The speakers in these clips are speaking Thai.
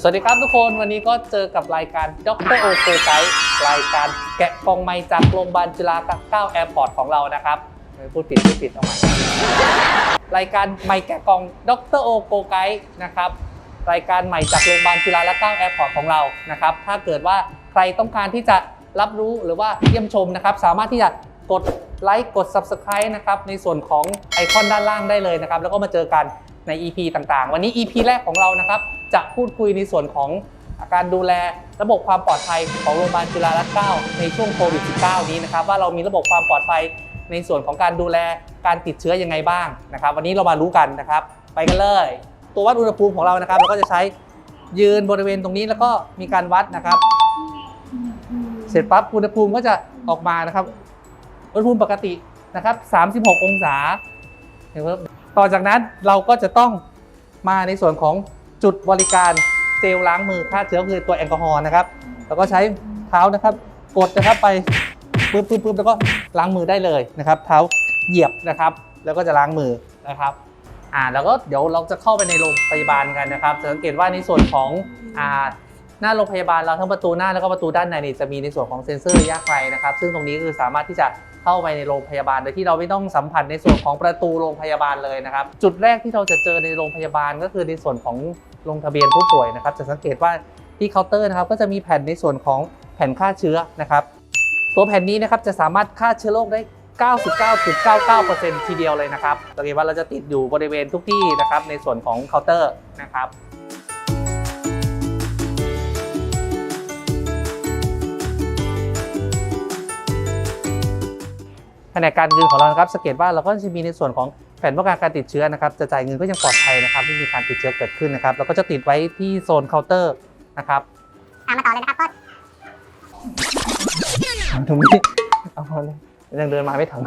สวัสดีครับทุกคนวันนี้ก็เจอกับรายการดรโอโกไกด์รายการแกะกล่องไม้จากโรงพยาบาลจุฬาเก้าแอร์พอร์ตของเรานะครับไม่พูดผิดพูดผิดเอาใหม่รายการไม้แกะกล่องดรโอโกไกด์นะครับรายการใหม่จากโรงพยาบาลจุฬาเก้าแอร์พอร์ตของเรานะครับถ้าเกิดว่าใครต้องการที่จะรับรู้หรือว่าเยี่ยมชมนะครับ สามารถที่จะกดไลค์กด Subscribe นะครับในส่วนของไอคอนด้านล่างได้เลยนะครับ แล้วก็มาเจอกันใน EP ต่างๆ วันนี้ EP แรกของเรานะครับ จะพูดคุยในส่วนของการดูแลระบบความปลอดภัยของโรงพยาบาลจุฬาลงกรณ์9ในช่วงโควิด -19 นี้นะครับ ว่าเรามีระบบความปลอดภัยในส่วนของการดูแลการติดเชื้อยังไงบ้างนะครับ วันนี้เรามารู้กันนะครับ ไปกันเลย ตัววัดอุณหภูมิของเรานะครับ เราก็จะใช้ยืนบริเวณตรงนี้แล้วก็มีการวัดนะครับ เสร็จปั๊บอุณหภูมิก็จะออกมานะครับ อุณหภูมิปกตินะครับ 36 องศาเห็นไหมต่อจากนั้นเราก็จะต้องมาในส่วนของ จุดบริการเจลล้างมือฆ่าเชื้อคือตัวแอลกอฮอล์นะครับ แล้วก็ใช้เท้านะครับ กดนะครับไปปึ๊บปึ๊บปึ๊บแล้วก็ล้างมือได้เลยนะครับ เท้าเหยียบนะครับ แล้วก็จะล้างมือนะครับอ่าแล้วก็เดี๋ยวเราจะเข้าไปในโรงพยาบาลกันนะครับสังเกตว่าในส่วนของอ่าหน้าโรงพยาบาลเราทั้งประตูหน้าแล้วก็ประตูด้านในนี่จะมีในส่วนของเซ็นเซอร์ระยะไกลนะครับ ซึ่งตรงนี้คือสามารถที่จะ เข้าไปในโรงพยาบาลโดยที่เราไม่ต้องสัมผัสในส่วนของประตูโรงพยาบาลเลยนะครับ จุดแรกที่เราจะเจอในโรงพยาบาลก็คือในส่วนของลงทะเบียนผู้ป่วยนะครับ จะสังเกตว่าที่เคาน์เตอร์นะครับ ก็จะมีแผ่นในส่วนของแผ่นฆ่าเชื้อนะครับ ตัวแผ่นนี้นะครับจะสามารถฆ่าเชื้อโรคได้99.99%ทีเดียวเลยนะครับสังเกตว่าเราจะติดอยู่บริเวณทุกที่นะครับในส่วนของเคาน์เตอร์นะครับ นกการเงินของเรานะครับสังเกตว่าเราก็จะมีในส่วนของแผนป้องกันการติดเชื้อนะครับจะจ่ายเงินก็ยังปลอดภัยนะครับไม่มีการติดเชื้อเกิดขึ้นนะครับ แล้วก็จะติดไว้ที่โซนเคาน์เตอร์นะครับตามมาต่อเลยนะครับก็ตรงนี้เอาพอเลยยังเดินมาไม่ถึง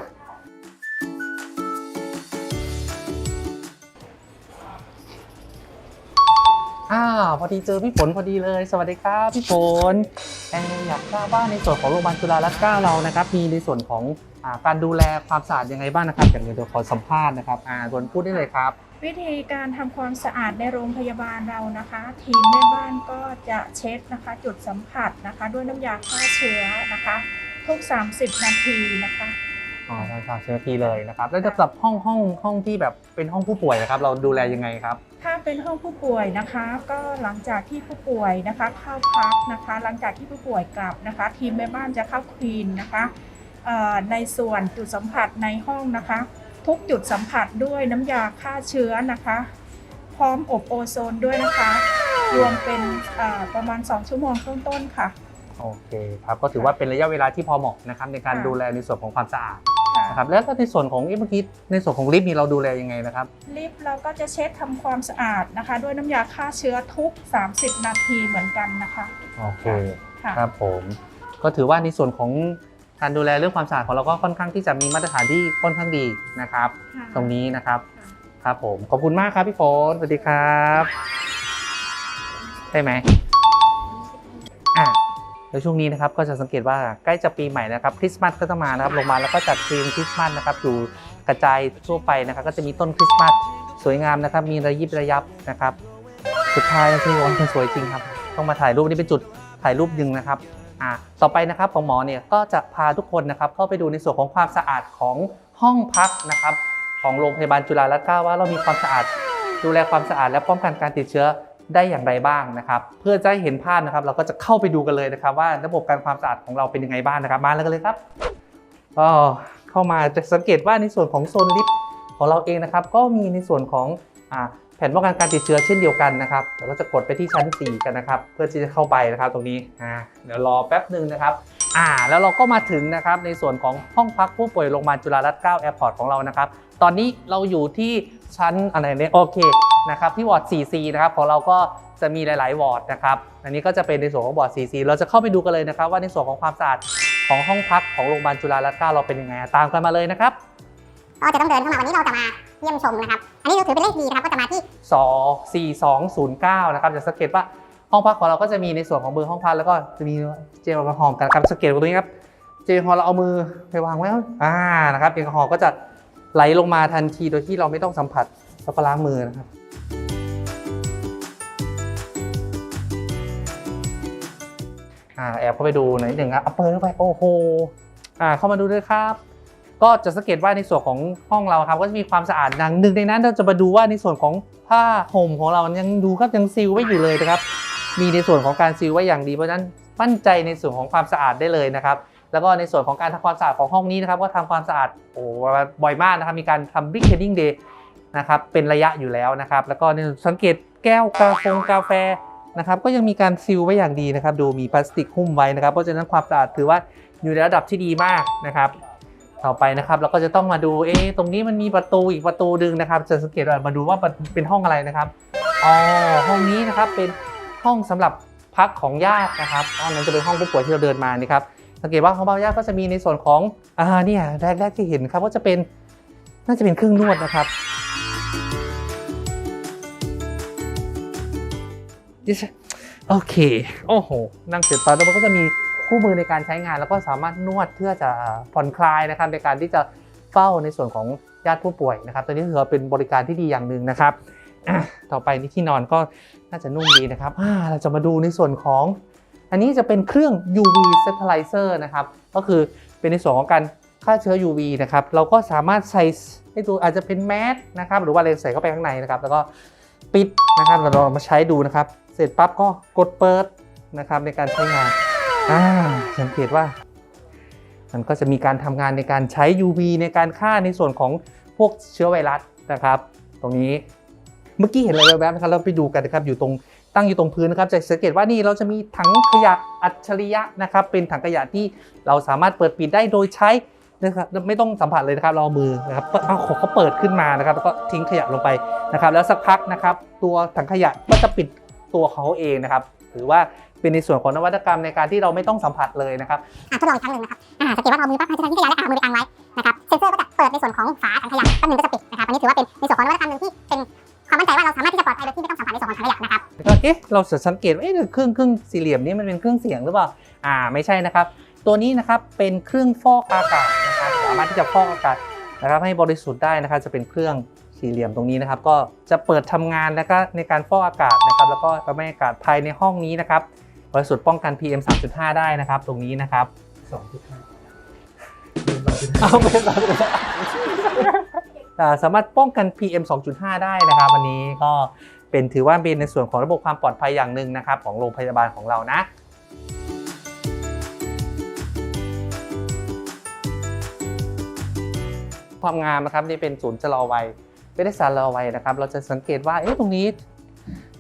อ้าวพอดีเจอพี่ฝนพอดีเลย สวัสดีครับพี่ฝนเอยากทราบว่าในส่วนของโรงพยาบาลจุฬาลงกรณ์เรานะครับมีในส่วนของอาการดูแลความสะอาดยังไงบ้างนะครับอย่างเดียวขอสัมภาษณ์นะครับอ่าฝนพูดได้เลยครับ วิธีการทำความสะอาดในโรงพยาบาลเรานะคะ ทีมแม่บ้านก็จะเช็ดนะคะ จุดสัมผัสนะคะ ด้วยน้ำยาฆ่าเชื้อนะคะ ทุก 30 นาทีนะคะ อ๋อใช่ครับเชื้อทีเลยนะครับ แล้วจะปรับห้องห้องห้องที่แบบเป็นห้องผู้ป่วยนะครับ เราดูแลยังไงครับ ถ้าเป็นห้องผู้ป่วยนะคะ ก็หลังจากที่ผู้ป่วยนะคะ เข้าพักนะคะ หลังจากที่ผู้ป่วยกลับนะคะ ทีมแม่บ้านจะเข้าคลีนนะคะเอ่อในส่วนจุดสัมผัสในห้องนะคะ ทุกจุดสัมผัสด้วยน้ำยาฆ่าเชื้อนะคะ พร้อมอบโอโซนด้วยนะคะ รวมเป็นเอ่อประมาณ 2 ชั่วโมงต้นๆค่ะ โอเคครับ ก็ถือว่าเป็นระยะเวลาที่พอเหมาะนะครับในการค่ะ ดูแลในส่วนของความสะอาด นะครับแล้วก็ในส่วนของเอ๊ะเมื่อกี้ในส่วนของลิฟต์นี่เราดูแลยังไงนะครับ ลิฟต์เราก็จะเช็ดทำความสะอาดนะคะ ด้วยน้ำยาฆ่าเชื้อทุก 30 นาทีเหมือนกันนะคะโอเคค่ะครับผมก็ถือว่าในส่วนของการดูแลเรื่องความสะอาดของเราก็ค่อนข้างที่จะมีมาตรฐานที่ค่อนข้างดีนะครับ ค่ะ ตรงนี้นะครับ ค่ะ ครับผม ขอบคุณมากครับพี่ฝนสวัสดีครับ ได้ไหมอะ แล้วช่วงนี้นะครับก็จะสังเกตว่าใกล้จะปีใหม่นะครับคริสต์มาสก็จะมานะครับลงมาแล้วก็จัดธีมคริสต์มาสนะครับอยู่กระจายทั่วไปนะครับก็จะมีต้นคริสต์มาสสวยงามนะครับ มีระยิบระยับนะครับ สุดท้ายคือวันสวยจริงครับต้องมาถ่ายรูปนี่เป็นจุดถ่ายรูปหนึ่งนะครับอ่าต่อไปนะครับของหมอเนี่ยก็จะพาทุกคนนะครับเข้าไปดูในส่วนของความสะอาดของห้องพักนะครับ ของโรงพยาบาลจุฬาลงกรณ์ว่าเรามีความสะอาดดูแลความสะอาดและป้องกันการติดเชื้อ ได้อย่างไรบ้างนะครับ เพื่อจะให้เห็นภาพนะครับ เราก็จะเข้าไปดูกันเลยนะครับ ว่าระบบการความสะอาดของเราเป็นยังไงบ้างนะครับ มาแล้วกันเลยครับก็เข้ามาจะสังเกตว่าในส่วนของโซนลิฟต์ของเราเองนะครับ ก็มีในส่วนของอแผ่นป้องกันการติดเชื้อเช่นเดียวกันนะครับเราก็จะกดไปที่ชั้น 4 กันนะครับ เพื่อที่จะเข้าไปนะครับตรงนี้เดี๋ยวรอแป๊บหนึ่งนะครับอ่าแล้วเราก็มาถึงนะครับในส่วนของห้องพักผู้ป่วยโรงพยาบาลจุฬารัตน์9แอร์พอร์ตของเรานะครับ ตอนนี้เราอยู่ที่ชั้นอะไรเนี่ยโอเค นะครับที่วอร์ด 4C นะครับของเราก็จะมีหลาย ๆ วอร์ดนะครับ อันนี้ก็จะเป็นในส่วนของวอร์ด 4C เราจะเข้าไปดูกันเลยนะครับ ว่าในส่วนของความสะอาดของห้องพักของโรงพยาบาลจุฬารัตน์9เราเป็นยังไงตามกันมาเลยนะครับก็จะต้องเดินเข้ามาวันนี้เราจะมาเยี่ยมชมนะครับ อันนี้เราถือเป็นเลขดีนะครับก็จะมาที่ 2 4209 นะครับจะสังเกตว่าห้องพักของเราก็จะมีในส่วนของเบอร์ห้องพักแล้วก็จะมีเจลแอลกอฮอล์กันครับสังเกตตรงนี้ครับเจลแอลกอฮอล์เราเอามือไปวางไว้อ่านะครับแอลกอฮอล์ก็จะไหลลงมาทันทีโดยที่เราไม่ต้องสัมผัสแล้วก็ล้างมือนะครับ อ่าแอบเข้าไปดูหน่อยหนึ่งครับเอาเปิดเข้าไปโอ้โหอ่าเข้ามาดูด้วยครับ ก็จะสังเกตว่าในส่วนของห้องเราครับ ก็จะมีความสะอาดดังหนึ่งในนั้นเราจะมาดูว่าในส่วนของผ้าห่มของเรายังดูครับยังซีลไว้อยู่เลยนะครับ มีในส่วนของการซีลไว้อย่างดีเพราะฉะนั้นมั่นใจในส่วนของความสะอาดได้เลยนะครับแล้วก็ในส่วนของการทำความสะอาดของห้องนี้นะครับก็ทำความสะอาดโอ้บ่อยมากนะครับมีการทำ brick cleaning day นะครับเป็นระยะอยู่แล้วนะครับ แล้วก็ในสังเกตแก้วกาแฟกาแฟ นะครับก็ยังมีการซีลไว้อย่างดีนะครับดูมีพลาสติกหุ้มไว้นะครับ เพราะฉะนั้นความสะอาดถือว่าอยู่ในระดับที่ดีมากนะครับ ต่อไปนะครับเราก็จะต้องมาดูเอ๊ะตรงนี้มันมีประตูอีกประตูดึงนะครับ จะสังเกตว่ามาดูว่าเป็นห้องอะไรนะครับอ๋อห้องนี้นะครับเป็นห้องสำหรับพักของญาตินะครับห้องนั้นจะเป็นห้องผู้ป่วยที่เราเดินมานี่ครับสังเกตว่าของบ้านญาติก็จะมีในส่วนของอ่าเนี่ยแรกๆที่เห็นครับว่าจะเป็นน่าจะเป็นเครื่องนวดนะครับ ดิฉันโอเค โอ้โห นั่งเสร็จปั๊บแล้วมันก็จะมีคู่มือในการใช้งาน แล้วก็สามารถนวดเพื่อจะผ่อนคลายนะครับในการที่จะเฝ้าในส่วนของญาติผู้ป่วยนะครับ ตัวนี้ถือว่าเป็นบริการที่ดีอย่างหนึ่งนะครับต่อไปนี่ที่นอนก็น่าจะนุ่มดีนะครับเราจะมาดูในส่วนของ อันนี้จะเป็นเครื่อง UV Sterilizer นะครับ ก็คือเป็นในส่วนของการฆ่าเชื้อ UV นะครับ เราก็สามารถใส่ให้ดูอาจจะเป็นแมสนะครับ หรือว่าอะไรใส่เข้าไปข้างในนะครับ แล้วก็ปิดนะครับ เราลองมาใช้ดูนะครับ เสร็จปั๊บก็กดเปิดนะครับในการใช้งานอ่าสังเกตว่า มันก็จะมีการทำงานในการใช้ UV ในการฆ่าในส่วนของพวกเชื้อไวรัสนะครับ ตรงนี้เมื่อกี้เห็นอะไรแวบๆนะครับ เราไปดูกันนะครับอยู่ตรงตั้งอยู่ตรงพื้นนะครับ จะสังเกตว่านี่เราจะมีถังขยะอัจฉริยะนะครับ เป็นถังขยะที่เราสามารถเปิดปิดได้โดยใช้นะครับไม่ต้องสัมผัสเลยนะครับเราเอามือนะครับเอาขอเขาเปิดขึ้นมานะครับ แล้วก็ทิ้งขยะลงไปนะครับ แล้วสักพักนะครับ ตัวถังขยะก็จะปิด ตัวเขาเองนะครับหรือว่าเป็นในส่วนของนวัตกรรมในการที่เราไม่ต้องสัมผัสเลยนะครับอ่าทดลองอีกครั้งหนึ่งนะครับอ่าสังเกตว่าเราเอามือปั๊บให้ที่ขยะและเอามือไปอังไว้นะครับเซ็นเซอร์ก็จะเปิดในส่วนของฝาถังขยะแป๊บนึงก็จะปิดนะครับอันนี้ถือว่าเป็นในส่วนของนวัตกรรมหนึ่งที่เป็นความมั่นใจว่าเราสามารถที่จะปลอดภัยโดยที่ไม่ต้องสัมผัสในส่วนของถังขยะนะครับแล้วก็เอ๊ะเราจะสังเกตว่าเอ๊ะเครื่องเครื่องสี่เหลี่ยมนี้มันเป็นเครื่องเสียงหรือเปล่าอ่าไม่ใช่นะครับ ตัวนี้นะครับเป็นเครื่องฟอกอากาศนะครับสามารถที่จะฟอกอากาศนะครับให้บริสุทธิ์ได้นะครับจะเป็นเครื่อง สี่เหลี่ยมตรงนี้นะครับ ก็จะเปิดทำงานแล้วก็ในการฟอกอากาศนะครับ แล้วก็ทำให้อากาศภายในห้องนี้นะครับบริสุทธิ์ป้องกัน PM 3.5 ได้นะครับ ตรงนี้นะครับเอาเป็นอ่าสามารถป้องกัน PM 2.5 ได้นะครับ วันนี้ก็เป็นถือว่าเป็นในส่วนของระบบความปลอดภัยอย่างหนึ่งนะครับ ของโรงพยาบาลของเรานะความงามนะครับนี่เป็นศูนย์ชะลอวัย ไม่ได้สารชะลอวัยนะครับ เราจะสังเกตว่าเอ๊ะตรงนี้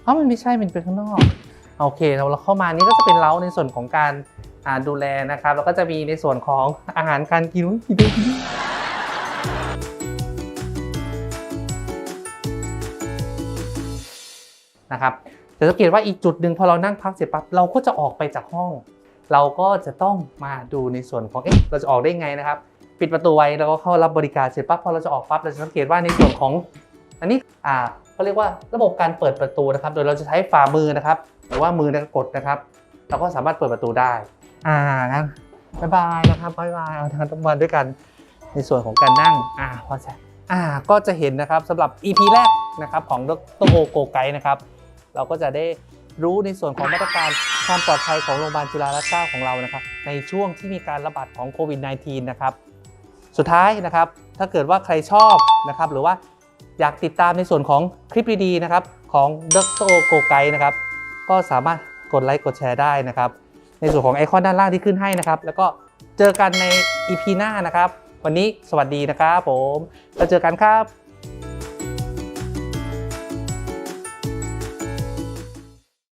เอ้าะมันไม่ใช่มันเป็นข้างนอกโอเคเราเราเข้ามานี่ก็จะเป็นเล้าในส่วนของการดูแลนะครับแล้วก็จะมีในส่วนของอาหารการกินกินกินนะครับจะสังเกตว่าอีกจุดหนึ่งพอเรานั่งพักเสร็จปั๊บเราก็จะออกไปจากห้อง เราก็จะต้องมาดูในส่วนของเอ๊ะเราจะออกได้ไงนะครับ ปิดประตูไว้แล้วก็เข้ารับบริการเสร็จปั๊บพอเราจะออกปั๊บเราจะสังเกตว่าในส่วนของอันนี้อ่าเขาเรียกว่าระบบการเปิดประตูนะครับ โดยเราจะใช้ฝ่ามือนะครับ หรือว่ามือนกดนะครับ เราก็สามารถเปิดประตูได้ อ่างั้นบายบายนะครับบายบายเอาทางต้องวันด้วยกันในส่วนของการนั่งอ่าพอใช่อ่าก็จะเห็นนะครับสำหรับ EP แรกนะครับของดรโอโกไกนะครับ เราก็จะได้รู้ในส่วนของมาตรการความปลอดภัยของโรงพยาบาลจุฬาลัตน์เก้าของเรานะครับ ในช่วงที่มีการระบาดของโควิด -19 นะครับ สุดท้ายนะครับ ถ้าเกิดว่าใครชอบนะครับ หรือว่าอยากติดตามในส่วนของคลิปดีๆนะครับของดรโกไกนะครับ ก็สามารถกดไลค์กดแชร์ได้นะครับ ในส่วนของไอคอนด้านล่างที่ขึ้นให้นะครับ แล้วก็เจอกันใน EP หน้านะครับ วันนี้สวัสดีนะครับผมแล้วเจอกันครับ